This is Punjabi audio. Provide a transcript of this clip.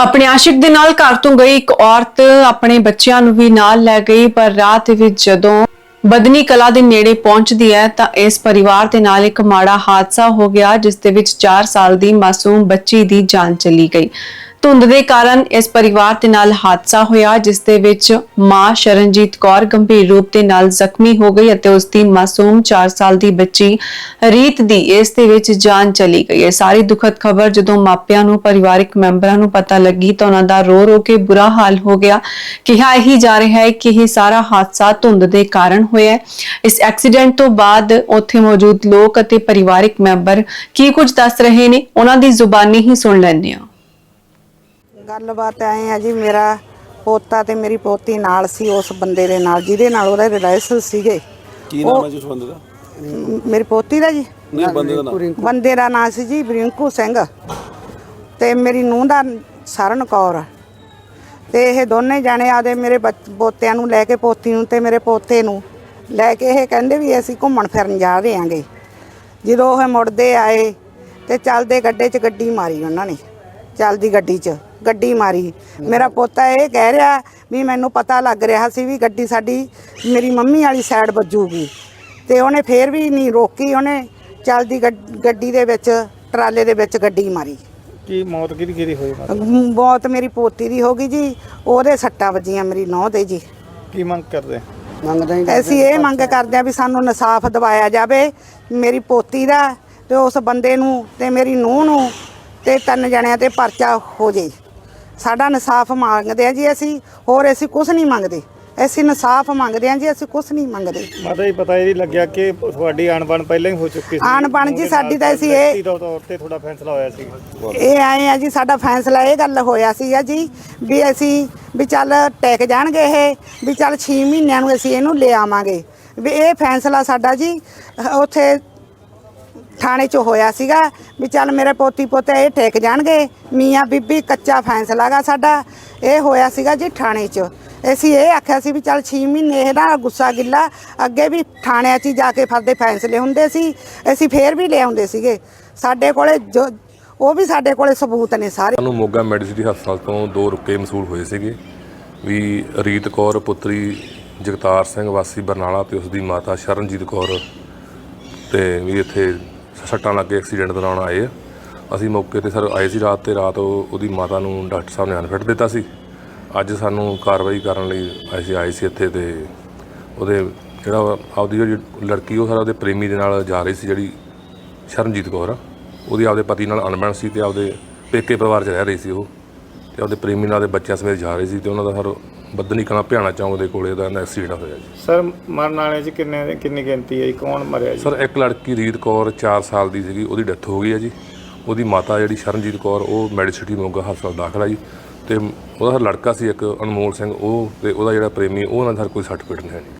ਆਪਣੇ ਆਸ਼ਿਕ ਦੇ ਨਾਲ ਘਰ ਤੋਂ ਗਈ ਇੱਕ ਔਰਤ ਆਪਣੇ ਬੱਚਿਆਂ ਨੂੰ ਵੀ ਨਾਲ ਲੈ ਗਈ, ਪਰ ਰਾਤ ਵਿੱਚ ਜਦੋਂ ਬਦਨੀ ਕਲਾ ਦੇ ਨੇੜੇ ਪਹੁੰਚਦੀ ਹੈ ਤਾਂ ਇਸ ਪਰਿਵਾਰ ਦੇ ਨਾਲ ਇੱਕ ਮਾੜਾ ਹਾਦਸਾ ਹੋ ਗਿਆ, ਜਿਸ ਦੇ ਵਿੱਚ 4 ਸਾਲ ਦੀ ਮਾਸੂਮ ਬੱਚੀ ਦੀ ਜਾਨ ਚਲੀ ਗਈ। ਧੁੰਦ ਦੇ ਕਾਰਨ ਇਸ ਪਰਿਵਾਰ ਦੇ ਨਾਲ ਹਾਦਸਾ ਹੋਇਆ, ਜਿਸ ਦੇ ਵਿੱਚ ਮਾਂ ਸ਼ਰਨਜੀਤ ਕੌਰ ਗੰਭੀਰ ਰੂਪ ਦੇ ਨਾਲ ਜ਼ਖਮੀ ਹੋ ਗਈ ਅਤੇ ਉਸ ਦੀ ਮਾਸੂਮ 4 ਸਾਲ ਦੀ ਬੱਚੀ ਰੀਤ ਦੀ ਇਸ ਦੇ ਵਿੱਚ ਜਾਨ ਚਲੀ ਗਈ ਹੈ। ਸਾਰੀ ਦੁਖਦ ਖਬਰ ਜਦੋਂ ਮਾਪਿਆਂ ਨੂੰ, ਪਰਿਵਾਰਕ ਮੈਂਬਰਾਂ ਨੂੰ ਪਤਾ ਲੱਗੀ ਤਾਂ ਉਹਨਾਂ ਦਾ ਰੋ ਰੋ ਕੇ ਬੁਰਾ ਹਾਲ ਹੋ ਗਿਆ। ਕਿਹਾ ਇਹੀ ਜਾ ਰਿਹਾ ਹੈ ਕਿ ਇਹ ਸਾਰਾ ਹਾਦਸਾ ਧੁੰਦ ਦੇ ਕਾਰਨ ਹੋਇਆ ਹੈ। ਇਸ ਐਕਸੀਡੈਂਟ ਤੋਂ ਬਾਅਦ ਉੱਥੇ ਮੌਜੂਦ ਲੋਕ ਅਤੇ ਪਰਿਵਾਰਿਕ ਮੈਂਬਰ ਕੀ ਕੁਝ ਦੱਸ ਰਹੇ ਨੇ, ਉਹਨਾਂ ਦੀ ਜ਼ੁਬਾਨੀ ਹੀ ਸੁਣ ਲੈਂਦੇ ਹਾਂ। ਗੱਲਬਾਤ ਐ ਆ ਜੀ ਮੇਰਾ ਪੋਤਾ ਤੇ ਮੇਰੀ ਪੋਤੀ ਨਾਲ ਸੀ ਉਸ ਬੰਦੇ ਦੇ ਨਾਲ ਜਿਹਦੇ ਨਾਲ ਉਹਦੇ ਰਿਲੇਸ਼ਨ ਸੀਗੇ। ਕੀ ਨਾਮ ਹੈ ਜੀ ਉਸ ਬੰਦੇ ਦਾ? ਮ- ਮੇਰੀ ਪੋਤੀ ਦਾ ਜੀ। ਨਹੀਂ ਬੰਦੇ ਦਾ ਨਾਮ। ਬੰਦੇ ਦਾ ਨਾਂ ਸੀ ਜੀ ਬ੍ਰਿੰਕੂ ਸਿੰਘ। ਤੇ ਮੇਰੀ ਨੂੰਹ ਦਾ ਸਰਨ ਕੌਰ। ਤੇ ਇਹ ਦੋਨੇ ਜਾਣੇ ਆਦੇ ਮੇਰੇ ਬੱਚ- ਪੋਤਿਆਂ ਨੂੰ ਲੈ ਕੇ ਪੋਤੀ ਨੂੰ ਤੇ ਮੇਰੇ ਪੋਤੇ ਨੂੰ ਲੈ ਕੇ ਇਹ ਕਹਿੰਦੇ ਵੀ ਅਸੀਂ ਘੁੰਮਣ ਫਿਰਨ ਜਾ ਰਹੇ ਆਂਗੇ। ਜਦੋਂ ਉਹ ਮੁੜਦੇ ਆਏ ਤੇ ਚੱਲਦੇ ਗੱਡੇ 'ਚ ਗੱਡੀ ਮਾਰੀ ਉਹਨਾਂ ਨੇ। ਚੱਲਦੀ ਗੱਡੀ 'ਚ ਗੱਡੀ ਮਾਰੀ। ਮੇਰਾ ਪੋਤਾ ਇਹ ਕਹਿ ਰਿਹਾ ਵੀ ਮੈਨੂੰ ਪਤਾ ਲੱਗ ਰਿਹਾ ਸੀ ਵੀ ਗੱਡੀ ਸਾਡੀ ਮੇਰੀ ਮੰਮੀ ਵਾਲੀ ਸਾਈਡ ਵੱਜੂਗੀ। ਤੇ ਉਹਨੇ ਫੇਰ ਵੀ ਨਹੀਂ ਰੋਕੀ ਉਹਨੇ ਚੱਲਦੀ ਗੱਡ- ਦੇ ਵਿੱਚ ਟਰਾਲੇ ਦੇ ਵਿੱਚ ਗੱਡੀ ਮਾਰੀ। ਕੀ ਮੌਤ ਕਿਹਦੀ ਕਿਹਦੀ ਹੋਈ? ਮਾਤਾ? ਬਹੁਤ ਮੇਰੀ ਪੋਤੀ ਦੀ ਹੋ ਗਈ ਜੀ ਉਹਦੇ ਸੱਟਾਂ ਵੱਜੀਆਂ ਮੇਰੀ ਨੌਂ ਦੇ ਜੀ। ਕੀ ਮੰਗ ਕਰਦੇ? ਅਸੀਂ ਇਹ ਮੰਗ ਕਰਦੇ ਆ ਵੀ ਸਾਨੂੰ ਇਨਸਾਫ ਦਿਵਾਇਆ ਜਾਵੇ ਮੇਰੀ ਪੋਤੀ ਦਾ ਤੇ ਉਸ ਬੰਦੇ ਨੂੰ ਤੇ ਮੇਰੀ ਨੂੰਹ ਨੂੰ ਤੇ ਤਿੰਨ ਜਣਿਆਂ ਤੇ ਪਰਚਾ ਹੋ ਜੇ। ਸਾਡਾ ਇਨਸਾਫ ਮੰਗਦੇ ਆ ਜੀ ਅਸੀਂ ਹੋਰ ਅਸੀਂ ਕੁਝ ਨਹੀਂ ਮੰਗਦੇ। ਅਸੀਂ ਇਨਸਾਫ ਮੰਗਦੇ ਆ ਜੀ ਅਸੀਂ ਕੁਝ ਨਹੀਂ ਮੰਗਦੇ। ਮਾਤਾ ਜੀ ਪਤਾ ਇਹ ਨਹੀਂ ਲੱਗਿਆ ਕਿ ਤੁਹਾਡੀ ਅਣਬਣ ਪਹਿਲਾਂ ਹੀ ਹੋ ਚੁੱਕੀ ਸੀ। ਅਣਬਣ ਜੀ ਸਾਡੀ ਤਾਂ ਅਸੀਂ ਇਹ- ਤੌਰ ਤੇ ਤੁਹਾਡਾ ਫੈਸਲਾ ਹੋਇਆ ਸੀ ਇਹ ਆਏ ਆ ਜੀ ਸਾਡਾ ਫੈਸਲਾ ਇਹ ਗੱਲ ਹੋਇਆ ਸੀਗਾ ਜੀ ਵੀ ਅਸੀਂ ਵੀ ਚੱਲ ਟੈਕ ਜਾਣਗੇ ਇਹ ਵੀ ਚੱਲ 6 ਮਹੀਨਿਆਂ ਨੂੰ ਅਸੀਂ ਇਹਨੂੰ ਲੈ ਆਵਾਂਗੇ। ਵੀ ਇਹ ਫੈਸਲਾ ਸਾਡਾ ਜੀ ਉੱਥੇ ਥਾਣੇ 'ਚ ਹੋਇਆ ਸੀਗਾ ਵੀ ਚੱਲ ਮੇਰੇ ਪੋਤੀ ਪੋਤੇ ਇਹ ਟੇਕ ਜਾਣਗੇ, ਮੀਆਂ ਬੀਬੀ ਕੱਚਾ ਫੈਸਲਾਗਾ ਸਾਡਾ। ਇਹ ਹੋਇਆ ਸੀਗਾ ਜੀ ਥਾਣੇ 'ਚ। ਅਸੀਂ ਇਹ ਆਖਿਆ ਸੀ ਵੀ ਚੱਲ 6 ਮਹੀਨੇ ਇਹਦਾ ਗੁੱਸਾ ਗਿੱਲਾ, ਅੱਗੇ ਵੀ ਥਾਣਿਆਂ 'ਚ ਜਾ ਕੇ ਫਰਦੇ ਫੈਸਲੇ ਹੁੰਦੇ ਸੀ ਅਸੀਂ ਫੇਰ ਵੀ ਲੈ ਆਉਂਦੇ ਸੀਗੇ। ਸਾਡੇ ਕੋਲੇ ਜੋ, ਉਹ ਵੀ ਸਾਡੇ ਕੋਲੇ ਸਬੂਤ ਨੇ ਸਾਰੇ। ਸਾਨੂੰ ਮੋਗਾ ਮੈਡੀਸਿਟੀ ਹਸਪਤਾਲ ਤੋਂ ਦੋ ਰੁਕੇ ਮਸੂਲ ਹੋਏ ਸੀਗੇ, ਵੀ ਰੀਤ ਕੌਰ, ਪੁੱਤਰੀ ਜਗਤਾਰ ਸਿੰਘ ਵਾਸੀ ਬਰਨਾਲਾ ਤੇ ਉਸ ਦੀ ਮਾਤਾ ਸ਼ਰਨਜੀਤ ਕੌਰ ਤੇ ਵੀ ਇੱਥੇ ਸੱਟਾਂ ਲੱਗ ਕੇ ਐਕਸੀਡੈਂਟ ਦੌਰਾਨ ਆਏ ਆ। ਅਸੀਂ ਮੌਕੇ ਤੇ ਸਰ ਆਏ ਸੀ ਰਾਤ ਤੇ, ਰਾਤ ਉਹ- ਉਹਦੀ ਮਾਤਾ ਨੂੰ ਡਾਕਟਰ ਸਾਹਿਬ ਨੇ ਅਨਫਿਟ ਦਿੱਤਾ ਸੀ। ਅੱਜ ਸਾਨੂੰ ਕਾਰਵਾਈ ਕਰਨ ਲਈ ਅਸੀਂ ਆਏ ਸੀ ਇੱਥੇ ਤੇ ਉਹਦੇ ਜਿਹੜਾ ਆਪਦੀ ਜਿਹੜੀ ਲੜਕੀ, ਉਹ ਸਰ ਉਹਦੇ ਪ੍ਰੇਮੀ ਦੇ ਨਾਲ ਜਾ ਰਹੀ ਸੀ ਜਿਹੜੀ ਸ਼ਰਨਜੀਤ ਕੌਰ ਆ। ਉਹਦੀ ਆਪਦੇ ਪਤੀ ਨਾਲ ਅਣਬਣ ਸੀ ਤੇ ਆਪਦੇ ਪੇਕੇ ਪਰਿਵਾਰ 'ਚ ਰਹਿ ਰਹੀ ਸੀ ਉਹ। ਤੇ ਆਪਦੇ ਪ੍ਰੇਮੀ ਨਾਲ ਦੇ ਬੱਚਿਆਂ ਸਮੇਤ ਜਾ ਰਹੀ ਸੀ ਤੇ ਉਹਨਾਂ ਦਾ ਹਰ ਬੱਦਨੀ ਕਲਾਂ ਭਿਆਣਾ ਚੌਂਕ ਦੇ ਕੋਲੇ ਦਾ ਐਕਸੀਡੈਂਟ ਹੋਇਆ ਜੀ। ਸਰ ਮਰਨ ਵਾਲੇ ਚ ਕਿੰਨੇ ਕਿੰਨੀ ਗਿਣਤੀ ਹੈ ਜੀ? ਕੌਣ ਮਰਿਆ ਜੀ? ਸਰ ਇੱਕ ਲੜਕੀ ਰੀਤ ਕੌਰ 4 ਸਾਲ ਦੀ ਸੀਗੀ ਉਹਦੀ ਡੈਥ ਹੋ ਗਈ ਹੈ ਜੀ। ਉਹਦੀ ਮਾਤਾ ਜਿਹੜੀ ਸ਼ਰਨਜੀਤ ਕੌਰ ਉਹ ਮੈਡੀਸਿਟੀ ਮੋਗਾ ਹਸਪਤਾਲ ਦਾਖਲ ਆ ਜੀ। ਤੇ ਉਹਦਾ ਲੜਕਾ ਸੀ ਇੱਕ ਅਨਮੋਲ ਸਿੰਘ ਉਹ ਤੇ ਉਹਦਾ ਜਿਹੜਾ ਪ੍ਰੇਮੀ ਉਹ ਨਾਲ ਸਰ ਕੋਈ ਸੱਟ ਪਿੱਟ ਨਹੀਂ ਹੈ ਜੀ।